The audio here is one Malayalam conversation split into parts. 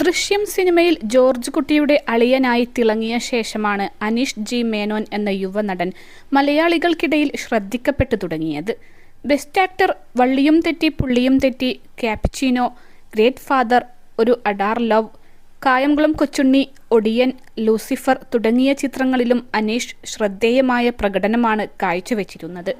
ദൃശ്യം സിനിമയിൽ ജോർജ് കുട്ടിയുടെ അളിയനായി തിളങ്ങിയ ശേഷമാണ് അനീഷ് ജി മേനോൻ എന്ന യുവനടൻ മലയാളികൾക്കിടയിൽ ശ്രദ്ധിക്കപ്പെട്ടു തുടങ്ങിയത്. ബെസ്റ്റ് ആക്ടർ വള്ളിയും തെറ്റി പുള്ളിയും തെറ്റി ക്യാപ്ചീനോ great father Oru Adaar love Kayamkulam Kochunni Odiyan Lucifer തുടങ്ങിയ ചിത്രങ്ങളിലും അനീഷ് ശ്രദ്ധേയമായ പ്രകടനമാണ് കാഴ്ചവെച്ചിരുന്നത്.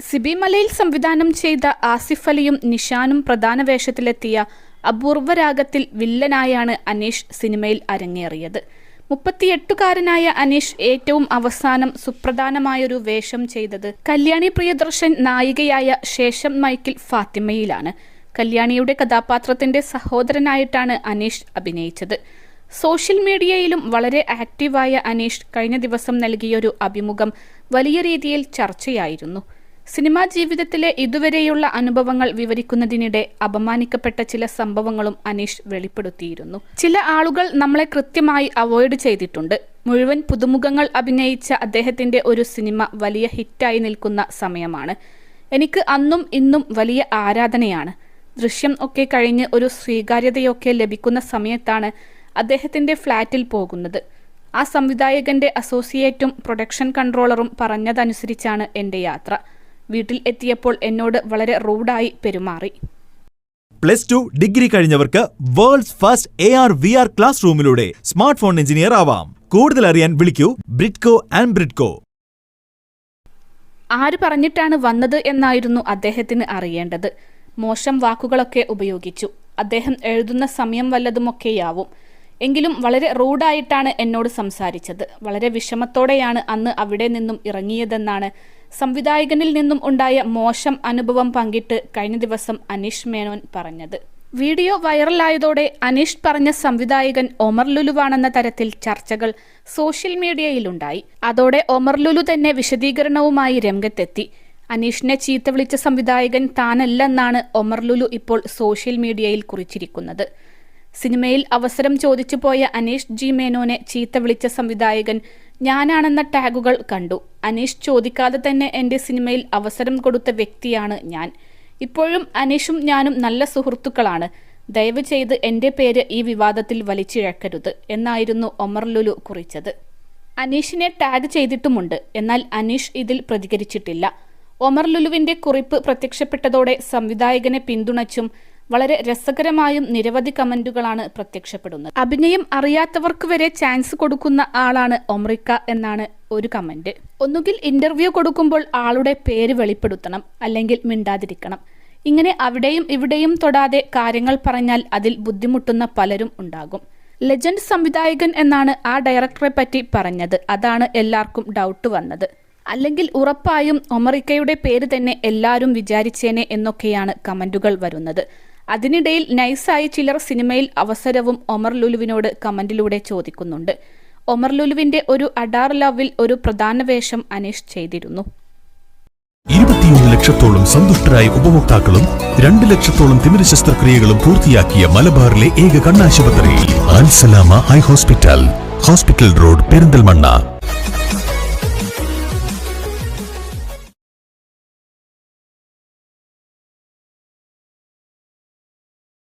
സിബിമലയിൽ സംവിധാനം ചെയ്ത ആസിഫ് അലിയും നിഷാനും പ്രധാന വേഷത്തിലെത്തിയ അപൂർവ രാഗത്തിൽ വില്ലനായാണ് അനീഷ് സിനിമയിൽ അരങ്ങേറിയത്. മുപ്പത്തിയെട്ടുകാരനായ അനീഷ് ഏറ്റവും അവസാനം സുപ്രധാനമായൊരു വേഷം ചെയ്തത് കല്യാണി പ്രിയദർശൻ നായികയായ ശേഷം മൈക്കിൽ ഫാത്തിമയിലാണ്. കല്യാണിയുടെ കഥാപാത്രത്തിന്റെ സഹോദരനായിട്ടാണ് അനീഷ് അഭിനയിച്ചത്. സോഷ്യൽ മീഡിയയിലും വളരെ ആക്റ്റീവായ അനീഷ് കഴിഞ്ഞ ദിവസം നൽകിയൊരു അഭിമുഖം വലിയ രീതിയിൽ ചർച്ചയായിരുന്നു. സിനിമാ ജീവിതത്തിലെ ഇതുവരെയുള്ള അനുഭവങ്ങൾ വിവരിക്കുന്നതിനിടെ അപമാനിക്കപ്പെട്ട ചില സംഭവങ്ങളും അനീഷ് വെളിപ്പെടുത്തിയിരുന്നു. ചില ആളുകൾ നമ്മളെ കൃത്യമായി അവോയ്ഡ് ചെയ്തിട്ടുണ്ട്. മുഴുവൻ പുതുമുഖങ്ങൾ അഭിനയിച്ച അദ്ദേഹത്തിന്റെ ഒരു സിനിമ വലിയ ഹിറ്റായി നിൽക്കുന്ന സമയമാണ്. എനിക്ക് അന്നും ഇന്നും വലിയ ആരാധനയാണ്. ദൃശ്യം ഒക്കെ കഴിഞ്ഞ് ഒരു സ്വീകാര്യതയൊക്കെ ലഭിക്കുന്ന സമയത്താണ് അദ്ദേഹത്തിന്റെ ഫ്ലാറ്റിൽ പോകുന്നത്. ആ സംവിധായകന്റെ അസോസിയേറ്റും പ്രൊഡക്ഷൻ കൺട്രോളറും പറഞ്ഞതനുസരിച്ചാണ് എന്റെ യാത്ര. വീട്ടിൽ എത്തിയപ്പോൾ എന്നോട് വളരെ റൂഡായി പെരുമാറി. Plus two degree കഴിഞ്ഞവർക്ക് world's first A R V R class റൂമിലൂടെ smart phone engineer ആവാം. കൂടുതൽ അറിയാൻ വിളിക്കൂ ബ്രിഡ്കോ ആൻഡ് ബ്രിഡ്കോ. ആര് പറഞ്ഞിട്ടാണ് വന്നത് എന്നായിരുന്നു അദ്ദേഹത്തിന് അറിയേണ്ടത്. മോശം വാക്കുകളൊക്കെ ഉപയോഗിച്ചു. അദ്ദേഹം എഴുതുന്ന സമയം വല്ലതുമൊക്കെയാവും. എങ്കിലും വളരെ റൂഡായിട്ടാണ് എന്നോട് സംസാരിച്ചത്. വളരെ വിഷമത്തോടെയാണ് അന്ന് അവിടെ നിന്നും ഇറങ്ങിയതെന്നാണ് സംവിധായകനിൽ നിന്നും ഉണ്ടായ മോശം അനുഭവം പങ്കിട്ട് കഴിഞ്ഞ ദിവസം അനീഷ് മേനോൻ പറഞ്ഞത്. വീഡിയോ വൈറലായതോടെ അനീഷ് പറഞ്ഞ സംവിധായകൻ ഒമർ ലുലുവാണെന്ന തരത്തിൽ ചർച്ചകൾ സോഷ്യൽ മീഡിയയിലുണ്ടായി. അതോടെ ഒമർ ലുലു തന്നെ വിശദീകരണവുമായി രംഗത്തെത്തി. അനീഷിനെ ചീത്ത വിളിച്ച സംവിധായകൻ താനല്ലെന്നാണ് ഒമർ ലുലു ഇപ്പോൾ സോഷ്യൽ മീഡിയയിൽ കുറിച്ചിരിക്കുന്നത്. സിനിമയിൽ അവസരം ചോദിച്ചു പോയ അനീഷ് ജി മേനോനെ ചീത്ത വിളിച്ച സംവിധായകൻ ഞാനാണെന്ന ടാഗുകൾ കണ്ടു. അനീഷ് ചോദിക്കാതെ തന്നെ എന്റെ സിനിമയിൽ അവസരം കൊടുത്ത വ്യക്തിയാണ് ഞാൻ. ഇപ്പോഴും അനീഷും ഞാനും നല്ല സുഹൃത്തുക്കളാണ്. ദയവ് ചെയ്ത് എന്റെ പേര് ഈ വിവാദത്തിൽ വലിച്ചിഴക്കരുത് എന്നായിരുന്നു ഒമർ ലുലു കുറിച്ചത്. അനീഷിനെ ടാഗ് ചെയ്തിട്ടുമുണ്ട് എന്നാൽ അനീഷ് ഇതിൽ പ്രതികരിച്ചിട്ടില്ല. ഒമർ ലുലുവിന്റെ കുറിപ്പ് പ്രത്യക്ഷപ്പെട്ടതോടെ സംവിധായകനെ പിന്തുണച്ചും വളരെ രസകരമായും നിരവധി കമന്റുകളാണ് പ്രത്യക്ഷപ്പെടുന്നത്. അഭിനയം അറിയാത്തവർക്ക് വരെ ചാൻസ് കൊടുക്കുന്ന ആളാണ് ഒമ്രിക്ക എന്നാണ് ഒരു കമന്റ്. ഒന്നുകിൽ ഇന്റർവ്യൂ കൊടുക്കുമ്പോൾ ആളുടെ പേര് വെളിപ്പെടുത്തണം അല്ലെങ്കിൽ മിണ്ടാതിരിക്കണം. ഇങ്ങനെ അവിടെയും ഇവിടെയും തൊടാതെ കാര്യങ്ങൾ പറഞ്ഞാൽ അതിൽ ബുദ്ധിമുട്ടുന്ന പലരും ഉണ്ടാകും. ലെജൻഡ് സംവിധായകൻ എന്നാണ് ആ ഡയറക്ടറെ പറ്റി പറഞ്ഞത്. അതാണ് എല്ലാവർക്കും ഡൗട്ട് വന്നത്. അല്ലെങ്കിൽ ഉറപ്പായും ഒമറിക്കയുടെ പേര് തന്നെ എല്ലാവരും വിചാരിച്ചേനെ എന്നൊക്കെയാണ് കമന്റുകൾ വരുന്നത്. അതിനിടയിൽ നൈസായി ചിലർ സിനിമയിൽ അവസരവും ഒമർ ലുലുവിനോട് കമന്റിലൂടെ ചോദിക്കുന്നുണ്ട്. ഒമർ ലുലുവിന്റെ ഒരു അഡാർ ലവിൽ ഒരു പ്രധാന വേഷം അനീഷ് ചെയ്തിരുന്നു. ഇരുപത്തിയൊന്ന് ലക്ഷത്തോളം സന്തുഷ്ടരായ ഉപഭോക്താക്കളും രണ്ട് ലക്ഷത്തോളം തിമിര ശസ്ത്രക്രിയകളും പൂർത്തിയാക്കിയ മലബാറിലെ ഏക കണ്ണാശുപത്രി Ansalama eye hospital. Hospital road Perinthalmanna.